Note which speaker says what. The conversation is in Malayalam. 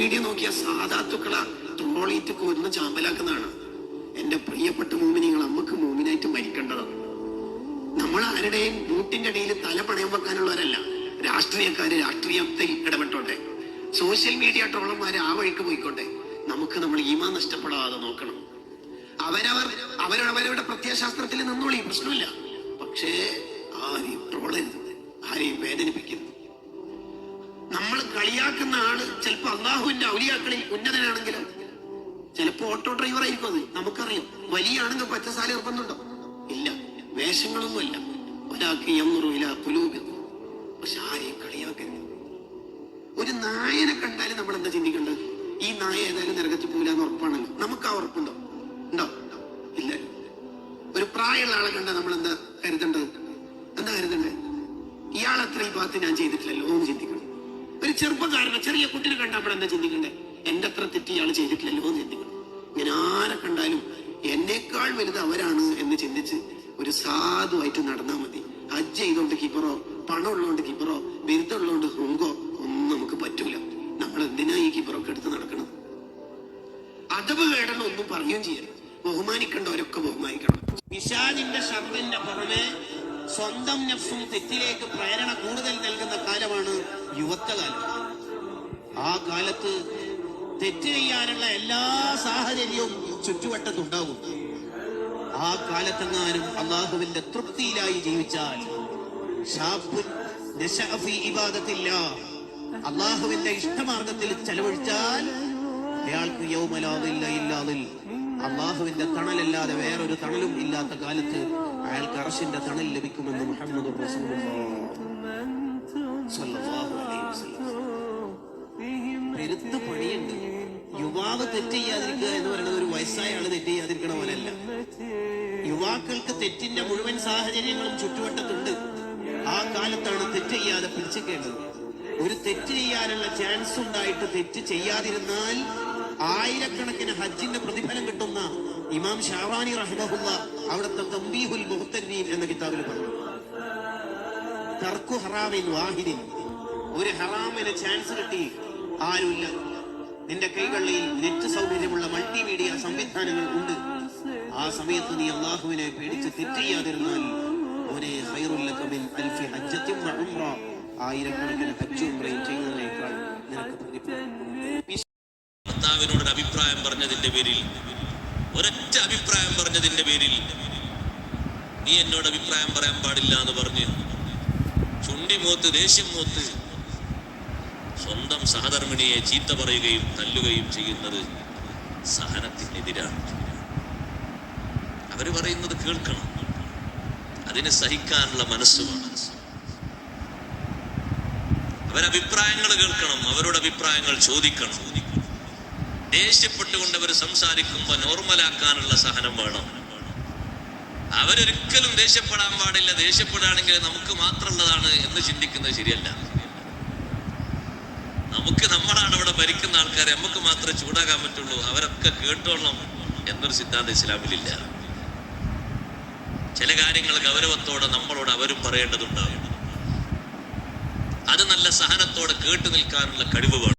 Speaker 1: മീഡിയ നോക്കിയ സാധാത്തുക്കള ട്രോളിറ്റ് കൊന്ന് ചാമ്പലാക്കുന്നതാണ്. എന്റെ പ്രിയപ്പെട്ട മൂമിനിങ്ങൾ അമ്മയ്ക്ക് മൂമിനായിട്ട് മരിക്കേണ്ടതാണ് നമ്മൾ ആരുടെയും ബൂട്ടിന്റെ ഇടയിൽ തല പണയം വെക്കാനുള്ളവരല്ല. രാഷ്ട്രീയക്കാര് രാഷ്ട്രീയത്തിൽ ഇടപെട്ടോട്ടെ. സോഷ്യൽ മീഡിയ ട്രോളർമാര് ആ വഴിക്ക് പോയിക്കോട്ടെ. നമുക്ക് നമ്മൾ ഈമാ നഷ്ടപ്പെടാതെ നോക്കണം. അവരവർ അവരവരുടെ പ്രത്യയശാസ്ത്രത്തിൽ നിന്നോളി പ്രശ്നമില്ല. പക്ഷേ ആരെയും ട്രോളരുത് ആരെയും വേദനിപ്പിക്കരുത്. കളിയാക്കുന്ന ആൾ ചിലപ്പോ അള്ളാഹുവിന്റെ ഔലിയാക്കളിൽ ഉന്നതനാണെങ്കിലും ചിലപ്പോ ഓട്ടോ ഡ്രൈവർ ആയിരിക്കും അത്. നമുക്കറിയാം. വലിയ ആണെങ്കിൽ പച്ചസാല നിർബന്ധമുണ്ടോ? ഇല്ല. വേഷങ്ങളൊന്നുമല്ല ഒരാൾക്ക് എന്നുറിയില്ല പുലൂപിൽ പക്ഷെ ആരെയും കളിയാക്കരുത്. ഒരു നായനെ കണ്ടാലും നമ്മൾ എന്താ ചിന്തിക്കേണ്ടത്? ഈ നായ ഏതായാലും നരകത്തിൽ പോകില്ലെന്ന് ഉറപ്പാണല്ലോ. നമുക്ക് ആ ഉറപ്പുണ്ടോ? ഉണ്ടോ? ഇല്ല. ഒരു പ്രായമുള്ള ആളെ കണ്ടാൽ നമ്മൾ എന്താ കരുതേണ്ടത്? എന്താ കരുതണ്ടേ ഇയാൾ അത്ര ഈ ഞാൻ ചെയ്തിട്ടില്ലല്ലോ ഒന്നും ചിന്തിക്കണം. ഒരു ചെറുപ്പക്കാരനെ ചെറിയ കുട്ടിനെ കണ്ട അവിടെ എന്താ ചിന്തിക്കണ്ടേ? എന്റെ അത്ര തെറ്റി ഇയാൾ ചെയ്തിട്ടില്ലല്ലോ എന്ന് ചിന്തിക്കണം. ഇങ്ങനെ ആരെ കണ്ടാലും എന്നേക്കാൾ വലുത് അവരാണ് എന്ന് ചിന്തിച്ച് ഒരു സാധുവായിട്ട് നടന്നാൽ മതി. ഹജ്ജ് ചെയ്തോണ്ട് കിപ്പറോ പണം ഉള്ളതുകൊണ്ട് കിപ്പറോ ബിരുദമുള്ളതുകൊണ്ട് ഹുങ്കോ ഒന്നും നമുക്ക് പറ്റൂല. നമ്മൾ എന്തിനാ ഈ കിപ്പറൊക്കെ എടുത്ത് നടക്കണം അതവ് കേടണം ഒന്നും പറയുകയും ചെയ്യരുത്. ബഹുമാനിക്കേണ്ടവരൊക്കെ ബഹുമാനിക്കണം. പിശാദിന്റെ ശബ്ദന്റെ പുറമെ സ്വന്തം നഫ്സും തെറ്റിലേക്ക് പ്രേരണ കൂടുതൽ നൽകുന്ന കാലമാണ് യുവത്വകാലം. ആ കാലത്ത് തെറ്റ് ചെയ്യാനുള്ള എല്ലാ സാഹചര്യവും ചുറ്റുവട്ടത്തുണ്ടാവും ആ കാലത്തെങ്ങാനും അള്ളാഹുവിന്റെ തൃപ്തിയിലായി ജീവിച്ചാൽ. അള്ളാഹുവിന്റെ ഇഷ്ടമാർഗത്തിൽ ചെലവഴിച്ചാൽ അയാൾക്ക് യൗമലാതില്ല ഇല്ലാതിൽ അള്ളാഹുവിന്റെ തണലല്ലാതെ വേറൊരു തണലും ഇല്ലാത്ത കാലത്ത് അയാൾക്ക് അറശിന്റെ തണൽ ലഭിക്കുമെന്ന് മുഹമ്മദ് പെരുത്ത് പണിയുണ്ട്. യുവാവ് തെറ്റ് ചെയ്യാതിരിക്കുക എന്ന് പറയുന്നത് ഒരു വയസ്സായ ആൾ തെറ്റ് ചെയ്യാതിരിക്കണ പോലെയല്ല യുവാക്കൾക്ക് തെറ്റിന്റെ മുഴുവൻ സാഹചര്യങ്ങളും ചുറ്റുവട്ടത്തുണ്ട്. ആ കാലത്താണ് തെറ്റ് ചെയ്യാതെ ഒരു തെറ്റ് ചെയ്യാനുള്ള ചാൻസ് ഉണ്ടായിട്ട് തെറ്റ് ചെയ്യാതിരുന്നാൽ ആയിരക്കണക്കിന് ഹജ്ജിന്റെ പ്രതിഫലം കിട്ടുന്ന ഇമാം ഷാവാനി റഹ്മഹുല്ല അവിടുത്തെ തമ്പീഹുൽ മുഹത്തരീൻ എന്ന കിതാബിൽ പറഞ്ഞു. തർക്കു ഹറാമിൻ വാഹിദിൻ. ഒരു ഹറാമിന് ചാൻസ് കിട്ടി ആരുമില്ല. നിന്റെ കൈകളിൽ നെറ്റ് സൗകര്യമുള്ള മൾട്ടിമീഡിയ സംവിധാനങ്ങൾ ഉണ്ട്. ആ സമയത്ത് നീ അള്ളാഹുവിനെ പേടിച്ച് തെറ്റെയ്യാതിരുന്നാൽ ഒരേ അവനെ ഖൈറുല്ലക മിൻ അൽഫി ഹജ്ജത്തിൻ വ ഉംറ. ആയിരക്കണക്കിന് ഹജ്ജും ചെയ്യുന്നതിനേക്കാൾ നിനക്ക്
Speaker 2: ഭർത്താവിനോട് ഒരു അഭിപ്രായം പറഞ്ഞതിന്റെ പേരിൽ ഒരൊറ്റ അഭിപ്രായം പറഞ്ഞതിന്റെ പേരിൽ നീ എന്നോട് അഭിപ്രായം പറയാൻ പാടില്ല എന്ന് പറഞ്ഞ് ചുണ്ടി മൂത്ത് ദേഷ്യം മൂത്ത് സ്വന്തം സഹധർമ്മിണിയെ ചീത്ത പറയുകയും തല്ലുകയും ചെയ്യുന്നത് സഹനത്തിനെതിരാണ്. അവർ പറയുന്നത് കേൾക്കണം. അതിനെ സഹിക്കാനുള്ള മനസ്സ് അവരഭിപ്രായങ്ങൾ കേൾക്കണം അവരുടെ അഭിപ്രായങ്ങൾ ചോദിക്കണം. ദേഷ്യപ്പെട്ടുകൊണ്ട് അവർ സംസാരിക്കുമ്പോൾ നോർമലാക്കാനുള്ള സഹനം വേണം. അവരൊരിക്കലും ദേഷ്യപ്പെടാൻ പാടില്ല. ദേഷ്യപ്പെടുകയാണെങ്കിൽ നമുക്ക് മാത്രമുള്ളതാണ് എന്ന് ചിന്തിക്കുന്നത് ശരിയല്ല. നമുക്ക് നമ്മളാണ് ഇവിടെ ഭരിക്കുന്ന ആൾക്കാർ നമുക്ക് മാത്രമേ ചൂടാകാൻ പറ്റുള്ളൂ. അവരൊക്കെ കേട്ടോളണം എന്നൊരു സിദ്ധാന്തം ഇസ്ലാമിലില്ല. ചില കാര്യങ്ങൾ ഗൗരവത്തോടെ നമ്മളോട് അവരും പറയേണ്ടതുണ്ടാകും അത് നല്ല സഹനത്തോടെ കേട്ടു നിൽക്കാനുള്ള കഴിവ് വേണം.